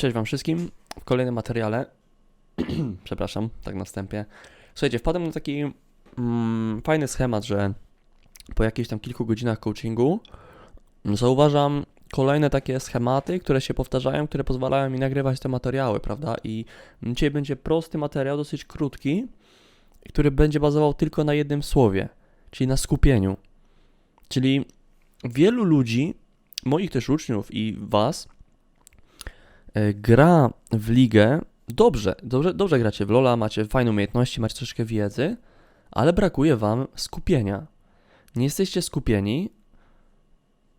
Cześć Wam wszystkim. W kolejnym materiale, przepraszam, tak na wstępie. Słuchajcie, wpadłem na taki mm, fajny schemat, że po jakichś tam kilku godzinach coachingu zauważam kolejne takie schematy, które się powtarzają, które pozwalają mi nagrywać te materiały, prawda? I dzisiaj będzie prosty materiał, dosyć krótki, który będzie bazował tylko na jednym słowie, czyli na skupieniu. Czyli wielu ludzi, moich też uczniów i Was, gra w ligę dobrze, dobrze, dobrze gracie w LoLa, macie fajne umiejętności, macie troszeczkę wiedzy, ale brakuje wam skupienia. Nie jesteście skupieni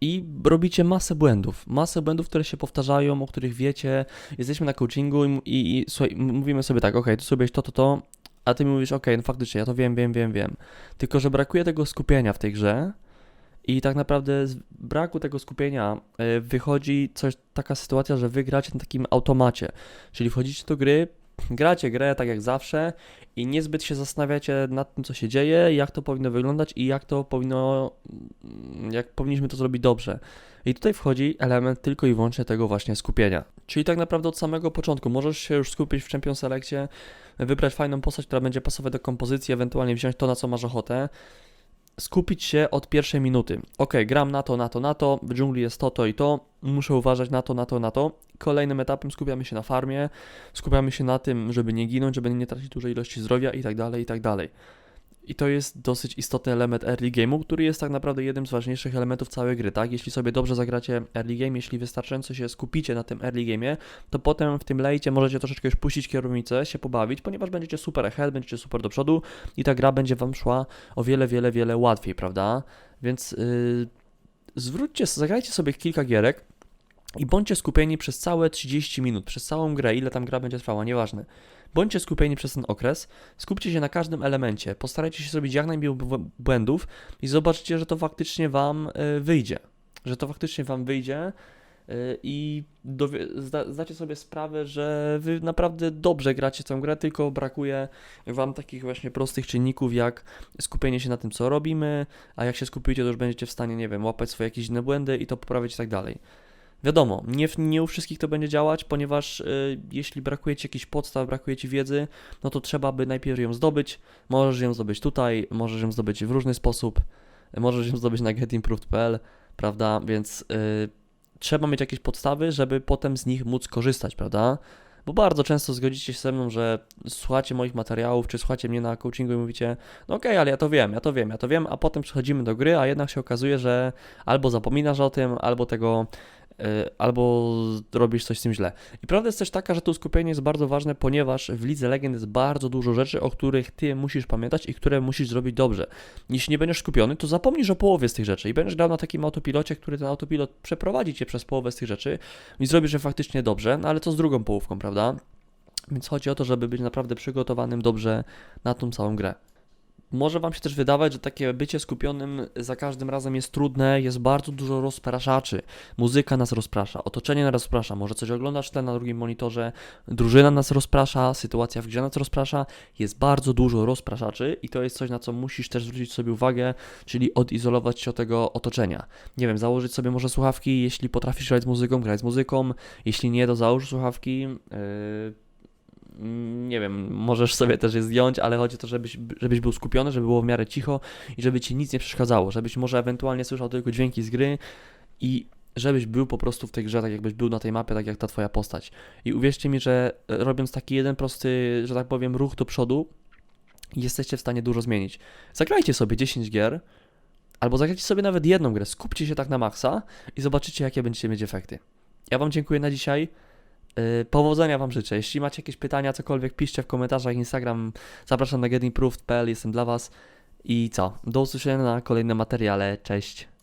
i robicie masę błędów. Masę błędów, które się powtarzają, o których wiecie. Jesteśmy na coachingu i, i, i słuchaj, mówimy sobie tak, ok, tu zrobiłeś to, to, to, a ty mi mówisz, ok, no faktycznie, ja to wiem, wiem, wiem, wiem. Tylko, że brakuje tego skupienia w tej grze i tak naprawdę braku tego skupienia e, wychodzi coś, taka sytuacja, że wy gracie na takim automacie. Czyli wchodzicie do gry, gracie grę tak jak zawsze i niezbyt się zastanawiacie nad tym, co się dzieje, jak to powinno wyglądać i jak to powinno, mm, jak powinniśmy to zrobić dobrze. I tutaj wchodzi element tylko i wyłącznie tego właśnie skupienia. Czyli tak naprawdę od samego początku możesz się już skupić w Champion Selectie, wybrać fajną postać, która będzie pasować do kompozycji, ewentualnie wziąć to, na co masz ochotę skupić się od pierwszej minuty. Ok, gram na to, na to, na to, w dżungli jest to, to i to, muszę uważać na to, na to, na to. Kolejnym etapem skupiamy się na farmie, skupiamy się na tym, żeby nie ginąć, żeby nie tracić dużej ilości zdrowia i tak dalej, i tak dalej. I to jest dosyć istotny element early game'u, który jest tak naprawdę jednym z ważniejszych elementów całej gry, tak? Jeśli sobie dobrze zagracie early game, jeśli wystarczająco się skupicie na tym early game'ie, to potem w tym lejcie możecie troszeczkę już puścić kierownicę, się pobawić, ponieważ będziecie super ahead, będziecie super do przodu i ta gra będzie Wam szła o wiele, wiele, wiele łatwiej, prawda? Więc yy, zwróćcie, zagrajcie sobie kilka gierek i bądźcie skupieni przez całe 30 minut, przez całą grę, ile tam gra będzie trwała, nieważne. Bądźcie skupieni przez ten okres, skupcie się na każdym elemencie, postarajcie się zrobić jak najmniej bł- błędów i zobaczcie, że to faktycznie Wam y, wyjdzie. Że to faktycznie Wam wyjdzie y, i zdacie sobie sprawę, że Wy naprawdę dobrze gracie tę grę, tylko brakuje Wam takich właśnie prostych czynników, jak skupienie się na tym, co robimy, a jak się skupicie, to już będziecie w stanie, nie wiem, łapać swoje jakieś inne błędy i to poprawiać i tak dalej. Wiadomo, nie, nie u wszystkich to będzie działać, ponieważ y, jeśli brakuje Ci jakichś podstaw, brakuje Ci wiedzy, no to trzeba by najpierw ją zdobyć. Możesz ją zdobyć tutaj, możesz ją zdobyć w różny sposób, możesz ją zdobyć na getimproved.pl, prawda? Więc y, trzeba mieć jakieś podstawy, żeby potem z nich móc korzystać, prawda? Bo bardzo często zgodzicie się ze mną, że słuchacie moich materiałów, czy słuchacie mnie na coachingu i mówicie, no okej, ale ja to wiem, ja to wiem, ja to wiem, a potem przechodzimy do gry, a jednak się okazuje, że albo zapominasz o tym, albo tego, albo robisz coś z tym źle. I prawda jest też taka, że to skupienie jest bardzo ważne, ponieważ w Lidze Legend jest bardzo dużo rzeczy, o których ty musisz pamiętać i które musisz zrobić dobrze. Jeśli nie będziesz skupiony, to zapomnisz o połowie z tych rzeczy i będziesz grał na takim autopilocie, który ten autopilot przeprowadzi cię przez połowę z tych rzeczy i zrobisz je faktycznie dobrze, no ale co z drugą połówką, prawda? Więc chodzi o to, żeby być naprawdę przygotowanym dobrze na tą całą grę. Może Wam się też wydawać, że takie bycie skupionym za każdym razem jest trudne, jest bardzo dużo rozpraszaczy. Muzyka nas rozprasza, otoczenie nas rozprasza, może coś oglądasz tle na drugim monitorze, drużyna nas rozprasza, sytuacja w grze nas rozprasza. Jest bardzo dużo rozpraszaczy i to jest coś, na co musisz też zwrócić sobie uwagę, czyli odizolować się od tego otoczenia. Nie wiem, założyć sobie może słuchawki, jeśli potrafisz grać z muzyką, grać z muzyką, jeśli nie, to załóż słuchawki. Yy nie wiem, możesz sobie też je zdjąć, ale chodzi o to, żebyś, żebyś był skupiony, żeby było w miarę cicho i żeby ci nic nie przeszkadzało, żebyś może ewentualnie słyszał tylko dźwięki z gry i żebyś był po prostu w tej grze, tak jakbyś był na tej mapie, tak jak ta twoja postać. I uwierzcie mi, że e, robiąc taki jeden prosty, że tak powiem, ruch do przodu, jesteście w stanie dużo zmienić. Zagrajcie sobie 10 gier, albo zagrajcie sobie nawet jedną grę, skupcie się tak na maksa i zobaczycie, jakie będziecie mieć efekty. Ja Wam dziękuję na dzisiaj. Yy, Powodzenia Wam życzę. Jeśli macie jakieś pytania, cokolwiek, piszcie w komentarzach. Instagram zapraszam na getimproved.pl, jestem dla Was. I co? Do usłyszenia na kolejnym materiale. Cześć.